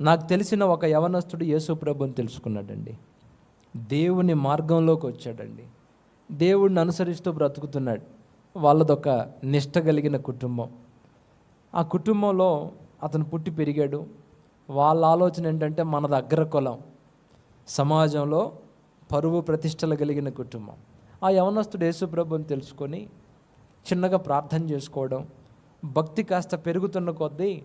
నాకు తెలిసిన ఒక యవనస్తుడు యేసు ప్రభుని తెలుసుకున్నాడండి. దేవుని మార్గంలోకి వచ్చాడండి. దేవుడిని అనుసరిస్తూ బ్రతుకుతున్నాడు. వాళ్ళదొక నిష్ట కలిగిన కుటుంబం. ఆ కుటుంబంలో అతను పుట్టి పెరిగాడు. వాళ్ళ ఆలోచన ఏంటంటే మన దగ్గర కులం. సమాజంలో పరువు ప్రతిష్టలు కలిగిన కుటుంబం. ఆ యవనస్తుడు యేసుప్రభుని తెలుసుకొని చిన్నగా ప్రార్థన చేసుకోవడం భక్తి కాస్త పెరుగుతున్న కొద్దీ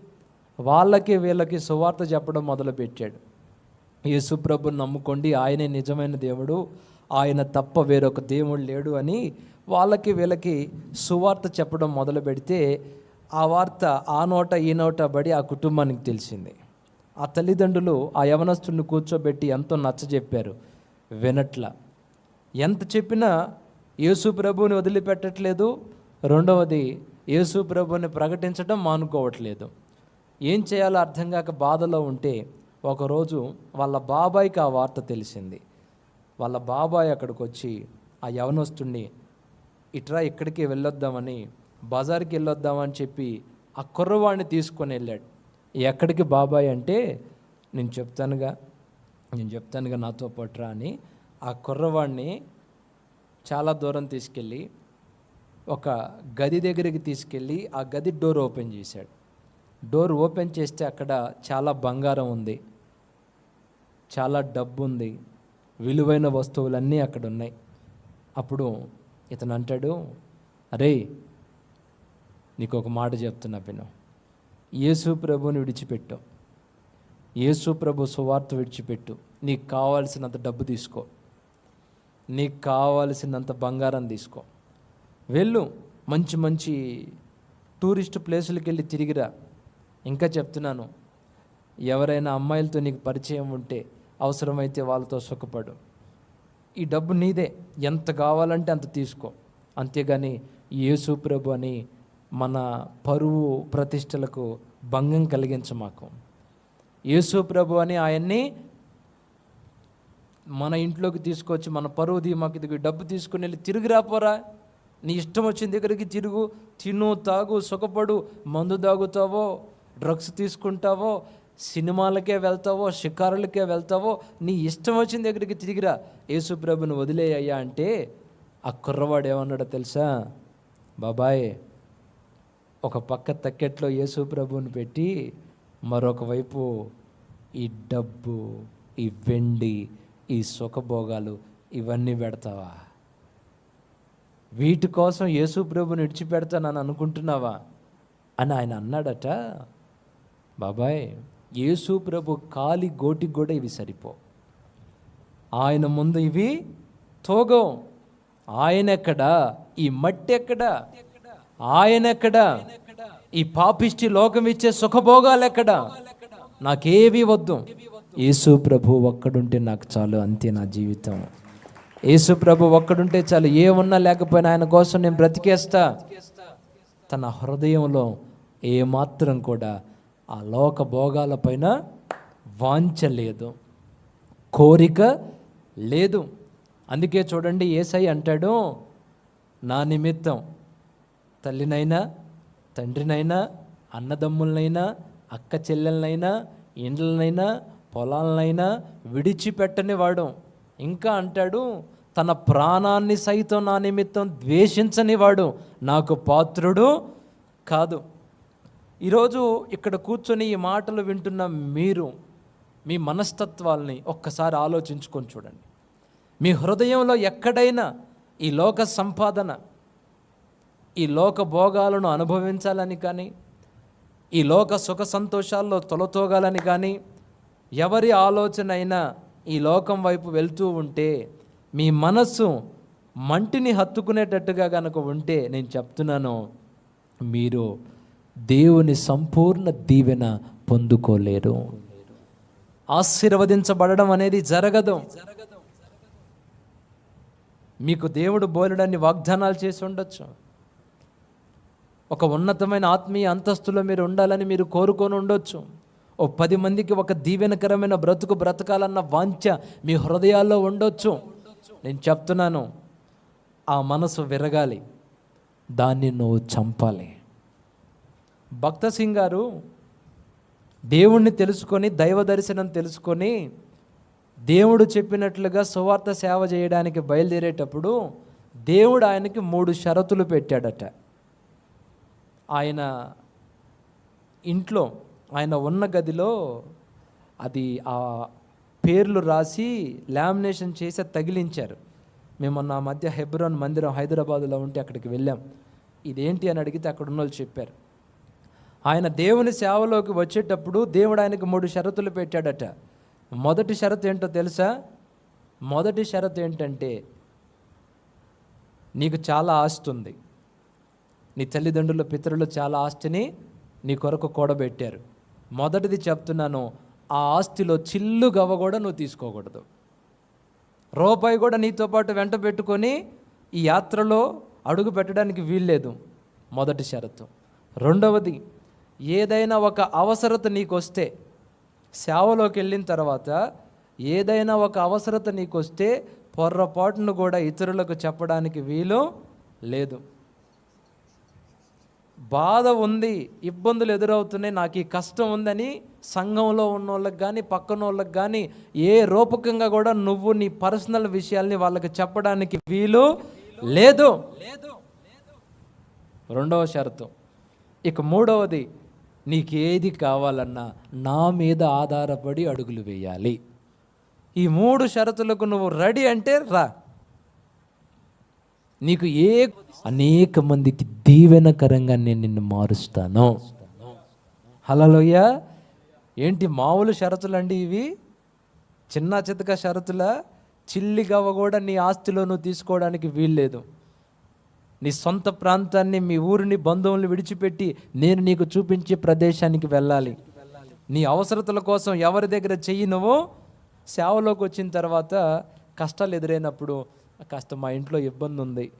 వాళ్ళకి వీళ్ళకి సువార్త చెప్పడం మొదలుపెట్టాడు. యేసుప్రభుని నమ్ముకోండి. ఆయనే నిజమైన దేవుడు. ఆయన తప్ప వేరొక దేవుడు లేడు అని వాళ్ళకి వీళ్ళకి సువార్త చెప్పడం మొదలు పెడితే ఆ వార్త ఆ నోట ఈ నోట పడి ఆ కుటుంబానికి తెలిసింది. ఆ తల్లిదండ్రులు ఆ యవనస్తుడిని కూర్చోబెట్టి ఎంతో నచ్చజెప్పారు వినట్ల. ఎంత చెప్పినా యేసు ప్రభువుని వదిలిపెట్టట్లేదు. రెండవది యేసు ప్రభువుని ప్రకటించడం మానుకోవట్లేదు. ఏం చేయాలో అర్థం కాక బాధలో ఉంటే ఒకరోజు వాళ్ళ బాబాయ్కి ఆ వార్త తెలిసింది. వాళ్ళ బాబాయ్ అక్కడికి వచ్చి ఆ యవనస్తుడిని ఇట్రా ఇక్కడికి వెళ్ళొద్దామని బజార్కి వెళ్ళొద్దామని చెప్పి ఆ కుర్రవాడిని తీసుకొని వెళ్ళాడు. ఎక్కడికి బాబాయ్ అంటే నేను చెప్తానుగా నేను చెప్తానుగా నాతో పట్టురా అని ఆ కుర్రవాడిని చాలా దూరం తీసుకెళ్ళి ఒక గది దగ్గరికి తీసుకెళ్ళి ఆ గది డోర్ ఓపెన్ చేశాడు. డోర్ ఓపెన్ చేస్తే అక్కడ చాలా బంగారం ఉంది. చాలా డబ్బు ఉంది. విలువైన వస్తువులన్నీ అక్కడ ఉన్నాయి. అప్పుడు ఇతను అంటాడు అరే నీకు ఒక మాట చెప్తున్నా పిను యేసు ప్రభుని విడిచిపెట్టు. యేసు ప్రభు సువార్త విడిచిపెట్టు. నీకు కావాల్సినంత డబ్బు తీసుకో. నీకు కావాల్సినంత బంగారం తీసుకో. వెళ్ళు. మంచి మంచి టూరిస్ట్ ప్లేసులకి వెళ్ళి తిరిగిరా. ఇంకా చెప్తున్నాను ఎవరైనా అమ్మాయిలతో నీకు పరిచయం ఉంటే అవసరమైతే వాళ్ళతో సుఖపడు. ఈ డబ్బు నీదే ఎంత కావాలంటే అంత తీసుకో. అంతేగాని యేసు ప్రభు అని మన పరువు ప్రతిష్టలకు భంగం కలిగించమాకు యేసు ప్రభు అని ఆయన్ని మన ఇంట్లోకి తీసుకొచ్చి మన పరువు ధీమాకి దిగు డబ్బు తీసుకుని వెళ్ళి తిరిగి రాపోరా నీ ఇష్టం వచ్చిన దగ్గరికి తిరుగు తిను తాగు సుఖపడు మందు తాగుతావో డ్రగ్స్ తీసుకుంటావో సినిమాలకే వెళ్తావో షికారులకే వెళ్తావో నీ ఇష్టం వచ్చిన దగ్గరికి తిరిగిరా. యేసుప్రభుని వదిలేయ్యా అంటే ఆ కుర్రవాడు ఏమన్నాడో తెలుసా? బాబాయ్ ఒక పక్క తక్కెట్లో యేసుప్రభుని పెట్టి మరొక వైపు ఈ డబ్బు ఈ వెండి ఈ సుఖభోగాలు ఇవన్నీ పెడతావా? వీటి కోసం యేసుప్రభుని ఇడిచిపెడతానని విడిచిపెడతానని అనుకుంటున్నావా? అని ఆయన అన్నాడట. బాబాయ్ యేసు ప్రభు కాలి గోటికి కూడా ఇవి సరిపో. ఆయన ముందు ఇవి తోగం ఆయన ఎక్కడా? ఈ మట్టి ఎక్కడా? ఆయన ఎక్కడా? ఈ పాపిష్టి లోకం ఇచ్చే సుఖభోగాలు ఎక్కడా? నాకేవి వద్దు. యేసు ప్రభు ఒక్కడుంటే నాకు చాలు అంతే నా జీవితం. యేసు ప్రభు ఒక్కడుంటే చాలు ఏ ఉన్నా లేకపోయినా ఆయన కోసం నేను బ్రతికేస్తా. తన హృదయంలో ఏమాత్రం కూడా ఆ లోక భోగాలపైన వాంఛ లేదు కోరిక లేదు. అందుకే చూడండి ఏసై అంటాడు నా నిమిత్తం తల్లినైనా తండ్రినైనా అన్నదమ్ములనైనా అక్క చెల్లెలనైనా ఇండ్లనైనా పొలాలనైనా విడిచిపెట్టని వాడు. ఇంకా అంటాడు తన ప్రాణాన్ని సైతం నా నిమిత్తం ద్వేషించని వాడు. నాకు పాత్రుడు కాదు. ఈరోజు ఇక్కడ కూర్చొని ఈ మాటలు వింటున్న మీరు మీ మనస్తత్వాల్ని ఒక్కసారి ఆలోచించుకొని చూడండి. మీ హృదయంలో ఎక్కడైనా ఈ లోక సంపాదన ఈ లోక భోగాలను అనుభవించాలని కానీ ఈ లోక సుఖ సంతోషాల్లో తొలతోగాలని కానీ ఎవరి ఆలోచన అయినా ఈ లోకం వైపు వెళ్తూ ఉంటే మీ మనస్సు మంటిని హత్తుకునేటట్టుగా కనుక ఉంటే నేను చెప్తున్నాను మీరు దేవుని సంపూర్ణ దీవెన పొందుకోలేరు. ఆశీర్వదించబడడం అనేది జరగదు. మీకు దేవుడు బోలెడన్ని వాగ్దానాలు చేసి ఉండొచ్చు. ఒక ఉన్నతమైన ఆత్మీయ అంతస్తులో మీరు ఉండాలని మీరు కోరుకొని ఉండొచ్చు. ఓ పది మందికి ఒక దీవెనకరమైన బ్రతుకు బ్రతకాలన్న వాంఛ మీ హృదయాల్లో ఉండొచ్చు. నేను చెప్తున్నాను ఆ మనసు విరగాలి. దాన్ని నువ్వు చంపాలి. భక్త సింగ్ గారు దేవుణ్ణి తెలుసుకొని దైవ దర్శనం తెలుసుకొని దేవుడు చెప్పినట్లుగా సువార్త సేవ చేయడానికి బయలుదేరేటప్పుడు దేవుడు ఆయనకి మూడు షరతులు పెట్టాడట. ఆయన ఇంట్లో ఆయన ఉన్న గదిలో అది ఆ పేర్లు రాసి లామినేషన్ చేసి తగిలించారు. మేము నా మధ్య హెబ్రోన్ మందిరం హైదరాబాదులో ఉంటే అక్కడికి వెళ్ళాం. ఇదేంటి అని అడిగితే అక్కడ ఉన్న వాళ్ళు చెప్పారు. ఆయన దేవుని సేవలోకి వచ్చేటప్పుడు దేవుడు ఆయనకు మూడు షరతులు పెట్టాడట. మొదటి షరతు ఏంటో తెలుసా? మొదటి షరతు ఏంటంటే నీకు చాలా ఆస్తి ఉంది. నీ తల్లిదండ్రుల పితరులు చాలా ఆస్తిని నీ కొరకు కూడబెట్టారు. మొదటిది చెప్తున్నాను ఆ ఆస్తిలో చిల్లు గవ్వ కూడా నువ్వు తీసుకోకూడదు. రూపాయి కూడా నీతో పాటు వెంట పెట్టుకొని ఈ యాత్రలో అడుగు పెట్టడానికి వీల్లేదు. మొదటి షరతు. రెండవది ఏదైనా ఒక అవసరత నీకు వస్తే సేవలోకి వెళ్ళిన తర్వాత ఏదైనా ఒక అవసరత నీకు వస్తే పొర్రపాటును కూడా ఇతరులకు చెప్పడానికి వీలు లేదు. బాధ ఉంది ఇబ్బందులు ఎదురవుతున్నాయి నాకు ఈ కష్టం ఉందని సంఘంలో ఉన్న వాళ్ళకి కానీ పక్కన వాళ్ళకి కానీ ఏ రూపకంగా కూడా నువ్వు నీ పర్సనల్ విషయాల్ని వాళ్ళకి చెప్పడానికి వీలు లేదు. రెండవ షరతు. ఇక మూడవది నీకేది కావాలన్నా నా మీద ఆధారపడి అడుగులు వేయాలి. ఈ మూడు షరతులకు నువ్వు రెడీ అంటే రా. నీకు ఏ అనేక మందికి దీవెనకరంగా నేను నిన్ను మారుస్తాను. హలోయ ఏంటి మామూలు షరతులండి ఇవి? చిన్న చితక షరతుల? చిల్లి కూడా నీ ఆస్తిలో నువ్వు తీసుకోవడానికి వీల్లేదు. నీ సొంత ప్రాంతాన్ని మీ ఊరిని బంధువులను విడిచిపెట్టి నేను నీకు చూపించే ప్రదేశానికి వెళ్ళాలి. నీ అవసరతల కోసం ఎవరి దగ్గర చెయ్యి నువ్వు? సేవలోకి వచ్చిన తర్వాత కష్టాలు ఎదురైనప్పుడు కాస్త మా ఇంట్లో ఇబ్బంది ఉంది.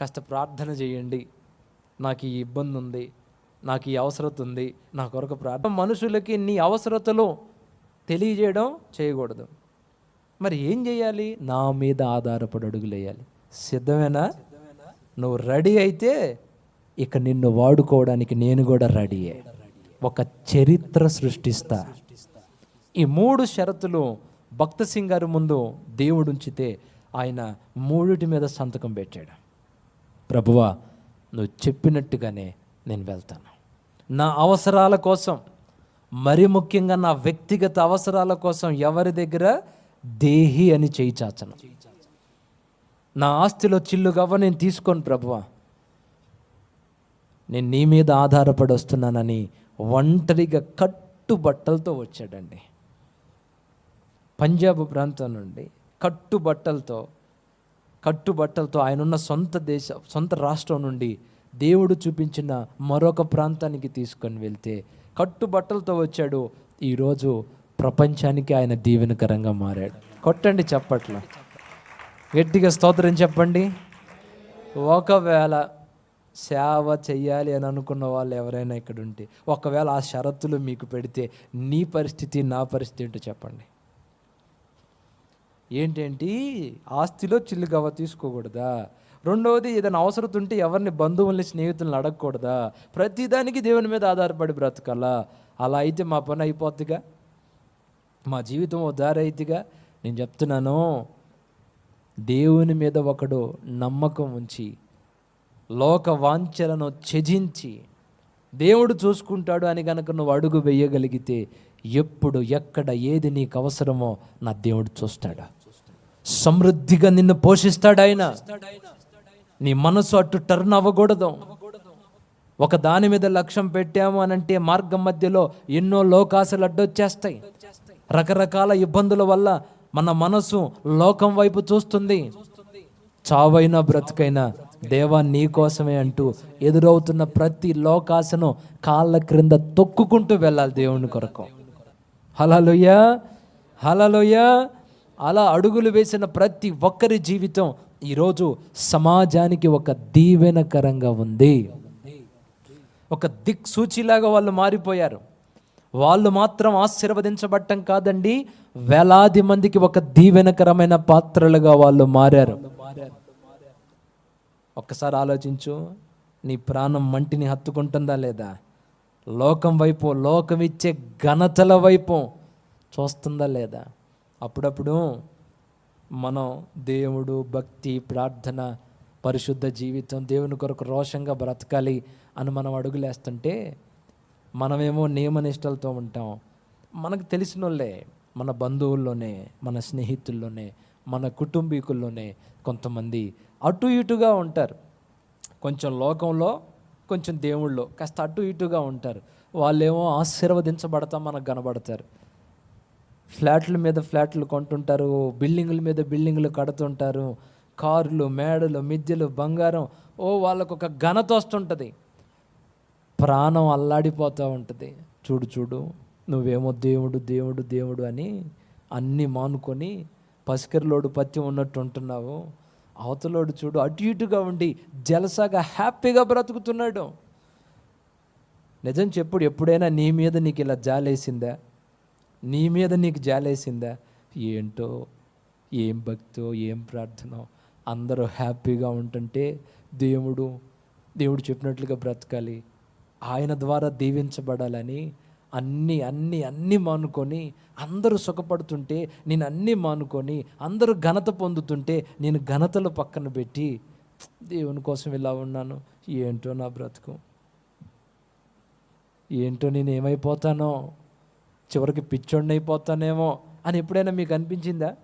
కాస్త ప్రార్థన చేయండి. నాకు ఈ ఇబ్బంది ఉంది. నాకు ఈ అవసరత ఉంది. నా కొరకు ప్రార్థన మనుషులకి నీ అవసరతలు తెలియజేయడం చేయకూడదు. మరి ఏం చేయాలి? నా మీద ఆధారపడి అడుగులేయాలి సిద్ధమేనా? నువ్వు రెడీ అయితే ఇక నిన్ను వాడుకోవడానికి నేను కూడా రెడీయే ఒక చరిత్ర సృష్టిస్తా. ఈ మూడు షరతులు భక్త సింగ్ గారి ముందు దేవుడు ఉంచితే ఆయన మూడిటి మీద సంతకం పెట్టాడు. ప్రభువా నువ్వు చెప్పినట్టుగానే నేను వెళ్తాను. నా అవసరాల కోసం మరి ముఖ్యంగా నా వ్యక్తిగత అవసరాల కోసం ఎవరి దగ్గర దేహి అని చేయి చాచను. నా ఆస్తిలో చిల్లుగవ్వ నేను తీసుకోను ప్రభువా. నేను నీ మీద ఆధారపడి వస్తున్నానని ఒంటరిగా కట్టు బట్టలతో వచ్చాడండి. పంజాబ్ ప్రాంతం నుండి కట్టు బట్టలతో కట్టు బట్టలతో ఆయనున్న సొంత దేశ సొంత రాష్ట్రం నుండి దేవుడు చూపించిన మరొక ప్రాంతానికి తీసుకొని వెళ్తే కట్టు బట్టలతో వచ్చాడు. ఈరోజు ప్రపంచానికి ఆయన దీవెనకరంగా మారాడు. కొట్టండి చప్పట్లో. గట్టిగా స్తోత్రం చెప్పండి. ఒకవేళ సేవ చెయ్యాలి అని అనుకున్న వాళ్ళు ఎవరైనా ఇక్కడ ఉంటే ఒకవేళ ఆ షరతులు మీకు పెడితే నీ పరిస్థితి నా పరిస్థితి ఏంటో చెప్పండి. ఏంటేంటి? ఆస్తిలో చిల్లుగవ్వ తీసుకోకూడదా? రెండవది ఏదైనా అవసరం ఉంటే ఎవరిని బంధువుల్ని స్నేహితులను అడగకూడదా? ప్రతిదానికి దేవుని మీద ఆధారపడి బ్రతకాలా? అలా అయితే మా పని అయిపోద్దిగా. మా జీవితం ఓ దారి అయితేగా నేను చెప్తున్నాను దేవుని మీద ఒకడు నమ్మకం ఉంచి లోక వాంఛలను త్యజించి దేవుడు చూసుకుంటాడు అని కనుక నువ్వు అడుగు వేయగలిగితే ఎప్పుడు ఎక్కడ ఏది నీకు అవసరమో నా దేవుడు చూస్తాడు? సమృద్ధిగా నిన్ను పోషిస్తాడు ఆయన. నీ మనసు అటు టర్న్ అవ్వకూడదు. ఒక దాని మీద లక్ష్యం పెట్టాము అని అంటే మార్గం మధ్యలో ఎన్నో లోకాశలు అడ్డొచ్చేస్తాయి. రకరకాల ఇబ్బందుల వల్ల మన మనసు లోకం వైపు చూస్తుంది. చావైనా బ్రతుకైనా దేవా నీ కోసమే అంటూ ఎదురవుతున్న ప్రతి లోకాశను కాళ్ళ క్రింద తొక్కుకుంటూ వెళ్ళాలి దేవుని కొరకు. హలలోయ హలలోయ అలా అడుగులు వేసిన ప్రతి ఒక్కరి జీవితం ఈరోజు సమాజానికి ఒక దీవెనకరంగా ఉంది. ఒక దిక్సూచిలాగా వాళ్ళు మారిపోయారు. వాళ్ళు మాత్రం ఆశీర్వదించబట్టం కాదండి. వేలాది మందికి ఒక దీవెనకరమైన పాత్రలుగా వాళ్ళు మారారు. ఒక్కసారి ఆలోచించు నీ ప్రాణం మంటిని హత్తుకుంటుందా లేదా? లోకం వైపు లోకం ఇచ్చే ఘనతల వైపు చూస్తుందా లేదా? అప్పుడప్పుడు మనం దేవుడు భక్తి ప్రార్థన పరిశుద్ధ జీవితం దేవుని కొరకు రోషంగా బ్రతకాలి అని మనం అడుగులేస్తుంటే మనమేమో నియమనిష్టలతో ఉంటాం. మనకు తెలిసిన వాళ్ళే మన బంధువుల్లోనే మన స్నేహితుల్లోనే మన కుటుంబీకుల్లోనే కొంతమంది అటు ఇటుగా ఉంటారు. కొంచెం లోకంలో కొంచెం దేవుళ్ళు కాస్త అటు ఇటుగా ఉంటారు. వాళ్ళేమో ఆశీర్వదించబడతా మనకు కనబడతారు. ఫ్లాట్ల మీద ఫ్లాట్లు కొంటుంటారు బిల్డింగుల మీద బిల్డింగులు కడుతుంటారు. కార్లు మేడలు మిద్దెలు బంగారం ఓ వాళ్ళకు ఒక ఘనత వస్తుంటుంది. ప్రాణం అల్లాడిపోతూ ఉంటుంది. చూడు చూడు నువ్వేమో దేవుడు దేవుడు దేవుడు అని అన్నీ మానుకొని పసికరిలోడు పత్యం ఉన్నట్టు ఉంటున్నావు. అవతలోడు చూడు అటు ఇటుగా ఉండి జలసాగా హ్యాపీగా బ్రతుకుతున్నాడు. నిజం చెప్పుడు ఎప్పుడైనా నీ మీద నీకు ఇలా జాలేసిందా? నీ మీద నీకు జాలేసిందా? ఏంటో ఏం భక్తో ఏం ప్రార్థనో అందరూ హ్యాపీగా ఉంటుంటే దేవుడు దేవుడు చెప్పినట్లుగా బ్రతకాలి. ఆయన ద్వారా దీవించబడాలని అన్నీ అన్నీ అన్నీ మానుకొని అందరూ సుఖపడుతుంటే నేను అన్నీ మానుకొని అందరూ ఘనత పొందుతుంటే నేను ఘనతలు పక్కన పెట్టి దేవుని కోసం ఇలా ఉన్నాను. ఏంటో నా బ్రతుకు? ఏంటో నేను ఏమైపోతానో? చివరికి పిచ్చోడిని అయిపోతానేమో అని ఎప్పుడైనా మీకు అనిపించిందా?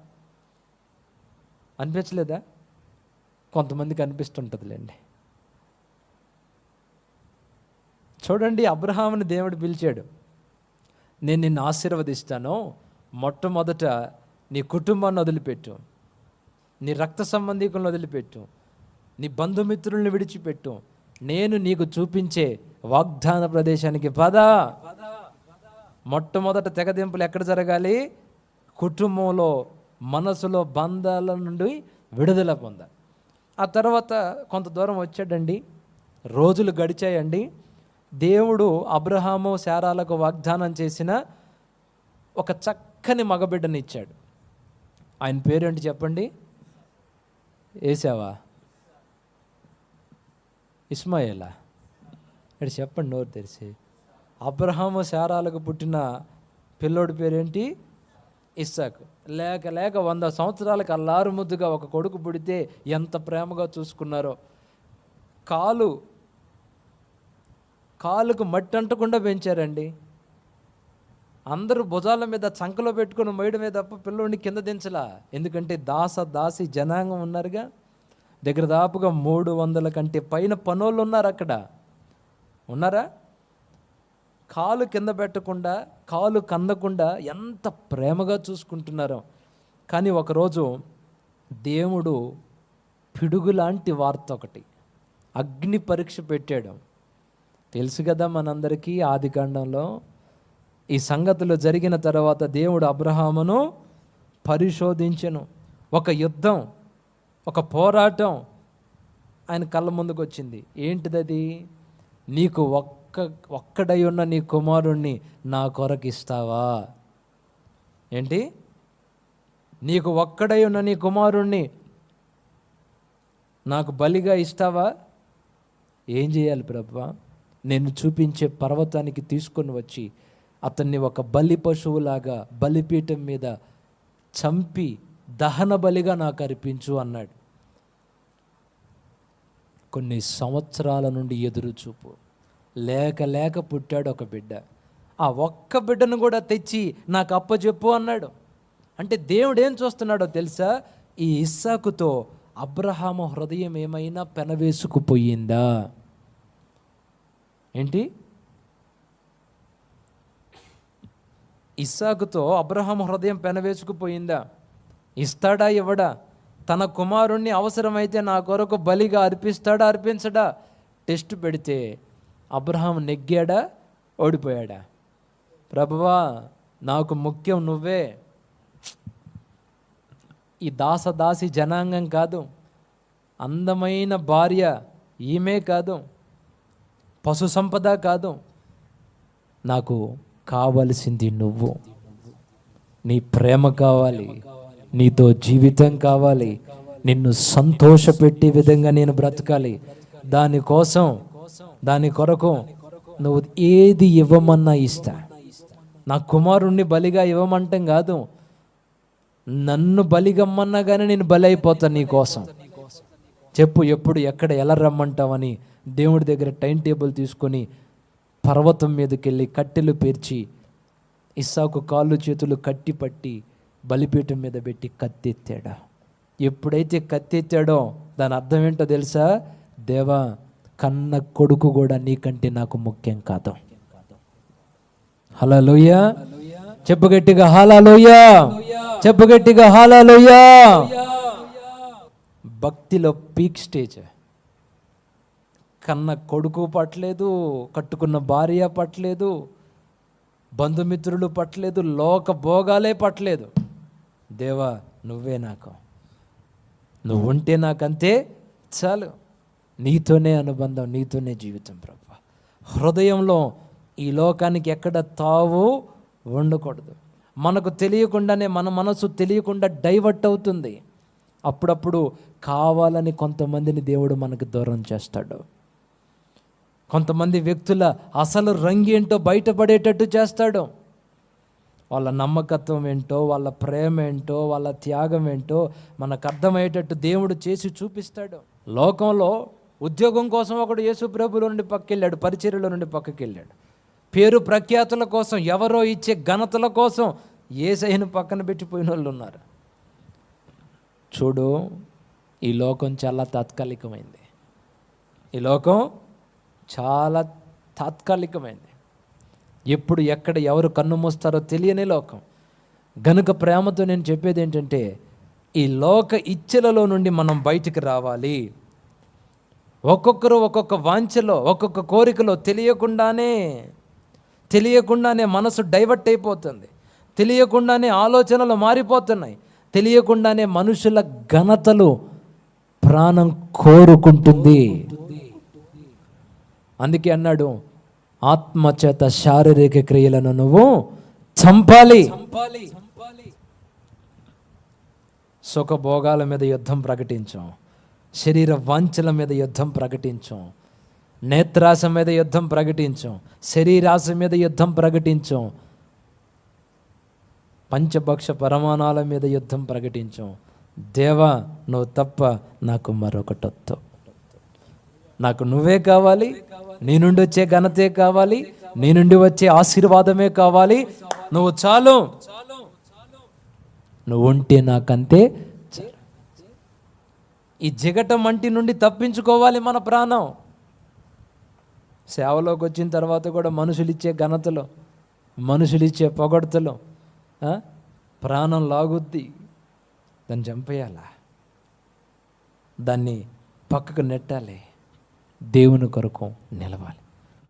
అనిపించలేదా? కొంతమందికి అనిపిస్తుంటుందిలేండి. చూడండి అబ్రహాముని దేవుడు పిలిచాడు నేను నిన్ను ఆశీర్వదిస్తాను మొట్టమొదట నీ కుటుంబాన్ని వదిలిపెట్టు నీ రక్త సంబంధికులను వదిలిపెట్టు నీ బంధుమిత్రుల్ని విడిచిపెట్టు నేను నీకు చూపించే వాగ్దాన ప్రదేశానికి పద. మొట్టమొదట తెగదింపులు ఎక్కడ జరగాలి? కుటుంబంలో మనసులో బంధాల నుండి విడుదల పొందాలి. ఆ తర్వాత కొంత దూరం వచ్చాడండి రోజులు గడిచాయండి దేవుడు అబ్రహాము శారాలకు వాగ్దానం చేసిన ఒక చక్కని మగబిడ్డని ఇచ్చాడు. ఆయన పేరేంటి చెప్పండి? ఏసావా ఇస్మాయిలా? ఇక్కడ చెప్పండి నోరు తెరిచి. అబ్రహాము శారాలకు పుట్టిన పిల్లోడి పేరేంటి ఇస్సాకు. లేక లేక వంద సంవత్సరాలకు అల్లారు ముద్దుగా ఒక కొడుకు పుడితే ఎంత ప్రేమగా చూసుకున్నారో. కాలు కాలుకు మట్టి అంటకుండా పెంచారండి. అందరూ భుజాల మీద చంకలో పెట్టుకుని మొయ్యడమే తప్ప పిల్లోడిని కింద దించలా. ఎందుకంటే దాస దాసి జనాంగం ఉన్నారుగా. దగ్గర దాపుగా మూడు వందల కంటే పైన పనోళ్ళు ఉన్నారు అక్కడ. ఉన్నారా? కాలు కింద పెట్టకుండా కాలు కందకుండా ఎంత ప్రేమగా చూసుకుంటున్నారో. కానీ ఒకరోజు దేవుడు పిడుగు లాంటి వార్త ఒకటి అగ్ని పరీక్ష పెట్టాడు. తెలుసు కదా మనందరికీ ఆది కాండంలో. ఈ సంగతులు జరిగిన తర్వాత దేవుడు అబ్రహామును పరిశోధించను. ఒక యుద్ధం ఒక పోరాటం ఆయన కళ్ళ ముందుకు వచ్చింది ఏంటిదది? నీకు ఒక్క ఒక్కడై ఉన్న నీ కుమారుణ్ణి నా కొరకు ఇస్తావా ఏంటి? నీకు ఒక్కడై ఉన్న నీ కుమారుణ్ణి నాకు బలిగా ఇస్తావా? ఏం చేయాలి ప్రభా? నేను చూపించే పర్వతానికి తీసుకొని వచ్చి అతన్ని ఒక బలి పశువులాగా బలిపీఠం మీద చంపి దహన బలిగా నాకు అర్పించు అన్నాడు. కొన్ని సంవత్సరాల నుండి ఎదురు చూపు. లేక లేక పుట్టాడు ఒక బిడ్డ. ఆ ఒక్క బిడ్డను కూడా తెచ్చి నాకు అప్పచెప్పు అన్నాడు. అంటే దేవుడు ఏం చూస్తున్నాడో తెలుసా? ఈ ఇస్సాకుతో అబ్రహాము హృదయం ఏమైనా పెనవేసుకుపోయిందా? ఏంటి? ఇస్సాకుతో అబ్రహాం హృదయం పెనవేసుకుపోయిందా? ఇస్తాడా ఇవ్వడా తన కుమారుణ్ణి అవసరమైతే నా కొరకు బలిగా అర్పిస్తాడా అర్పించడా? టెస్ట్ పెడితే అబ్రహాం నెగ్గాడా ఓడిపోయాడా? ప్రభువా నాకు ముఖ్యం నువ్వే. ఈ దాస దాసి జనాంగం కాదు. అందమైన భార్య ఈమె కాదు. పశు సంపద కాదు. నాకు కావలసింది నువ్వు. నీ ప్రేమ కావాలి. నీతో జీవితం కావాలి. నిన్ను సంతోషపెట్టే విధంగా నేను బ్రతకాలి. దానికోసం దాని కొరకు నువ్వు ఏది ఇవ్వమన్నా ఇస్తా. నా కుమారుణ్ణి బలిగా ఇవ్వమంటం కాదు. నన్ను బలిగమ్మన్నా కానీ నేను బలి అయిపోతాను నీ కోసం. చెప్పు ఎప్పుడు ఎక్కడ ఎలా రమ్మంటావని దేవుడి దగ్గర టైం టేబుల్ తీసుకొని పర్వతం మీదకి వెళ్ళి కట్టెలు పేర్చి ఇస్సాకు కాళ్ళు చేతులు కట్టి పట్టి బలిపీఠం మీద పెట్టి కత్తెత్తాడు. ఎప్పుడైతే కత్తెత్తాడో దాని అర్థం ఏంటో తెలుసా? దేవా కన్న కొడుకు కూడా నీకంటే నాకు ముఖ్యం కాదు. హలోయ చెప్పు గట్టిగా హాలాలోయ చెప్పు గట్టిగా హాలాలోయ భక్తిలో పీక్ స్టేజ్. కన్న కొడుకు పట్టలేదు కట్టుకున్న భార్య పట్టలేదు బంధుమిత్రులు పట్టలేదు లోక భోగాలే పట్టలేదు. దేవా నువ్వే నాకు. నువ్వు ఉంటే నాకంతే చాలు. నీతోనే అనుబంధం నీతోనే జీవితం ప్రభా. హృదయంలో ఈ లోకానికి ఎక్కడ తావు ఉండకూడదు. మనకు తెలియకుండానే మన మనసు తెలియకుండా డైవర్ట్ అవుతుంది. అప్పుడప్పుడు కావాలని కొంతమందిని దేవుడు మనకు దూరం చేస్తాడు. కొంతమంది వ్యక్తుల అసలు రంగు ఏంటో బయటపడేటట్టు చేస్తాడు. వాళ్ళ నమ్మకత్వం ఏంటో వాళ్ళ ప్రేమ ఏంటో వాళ్ళ త్యాగం ఏంటో మనకు అర్థమయ్యేటట్టు దేవుడు చేసి చూపిస్తాడు. లోకంలో ఉద్యోగం కోసం ఒకడు యేసు ప్రభులో నుండి పక్కకెళ్ళాడు పరిచర్యలో నుండి పక్కకి వెళ్ళాడు పేరు ప్రఖ్యాతుల కోసం ఎవరో ఇచ్చే ఘనతల కోసం ఏసైను పక్కన పెట్టిపోయిన వాళ్ళు ఉన్నారు. చూడు ఈ లోకం చాలా తాత్కాలికమైంది. ఈ లోకం చాలా తాత్కాలికమైంది. ఎప్పుడు ఎక్కడ ఎవరు కన్ను మూస్తారో తెలియని లోకం. గనుక ప్రేమతో నేను చెప్పేది ఏంటంటే ఈ లోక ఇచ్చలలో నుండి మనం బయటికి రావాలి. ఒక్కొక్కరు ఒక్కొక్క వాంఛలో ఒక్కొక్క కోరికలో తెలియకుండానే తెలియకుండానే మనసు డైవర్ట్ అయిపోతుంది. తెలియకుండానే ఆలోచనలు మారిపోతున్నాయి. తెలియకుండానే మనుషుల ఘనతలు ప్రాణం కోరుకుంటుంది. అందుకే అన్నాడు ఆత్మచేత శారీరక క్రియలను నువ్వు చంపాలి. సుఖభోగాల మీద యుద్ధం ప్రకటించాం. శరీర వాంఛల మీద యుద్ధం ప్రకటించాం. నేత్రాశ మీద యుద్ధం ప్రకటించాం. శరీరాశ మీద యుద్ధం ప్రకటించాం. పంచభక్ష పరమాణాల మీద యుద్ధం ప్రకటించాం. దేవా నువ్వు తప్ప నాకు మరొకటొత్తు నాకు నువ్వే కావాలి నీ నుండి వచ్చే ఘనతే కావాలి నీ నుండి వచ్చే ఆశీర్వాదమే కావాలి. నువ్వు చాలు. నువ్వు ఉంటే నాకంతే ఈ జిగట మంటి నుండి తప్పించుకోవాలి మన ప్రాణం. సేవలోకి వచ్చిన తర్వాత కూడా మనుషులు ఇచ్చే ఘనతలు మనుషులు ఇచ్చే పొగడతలు ప్రాణం లాగుద్ది. దాన్ని చంపేయాలా? దాన్ని పక్కకు నెట్టాలి. దేవుని కొరకు నిలవాలి.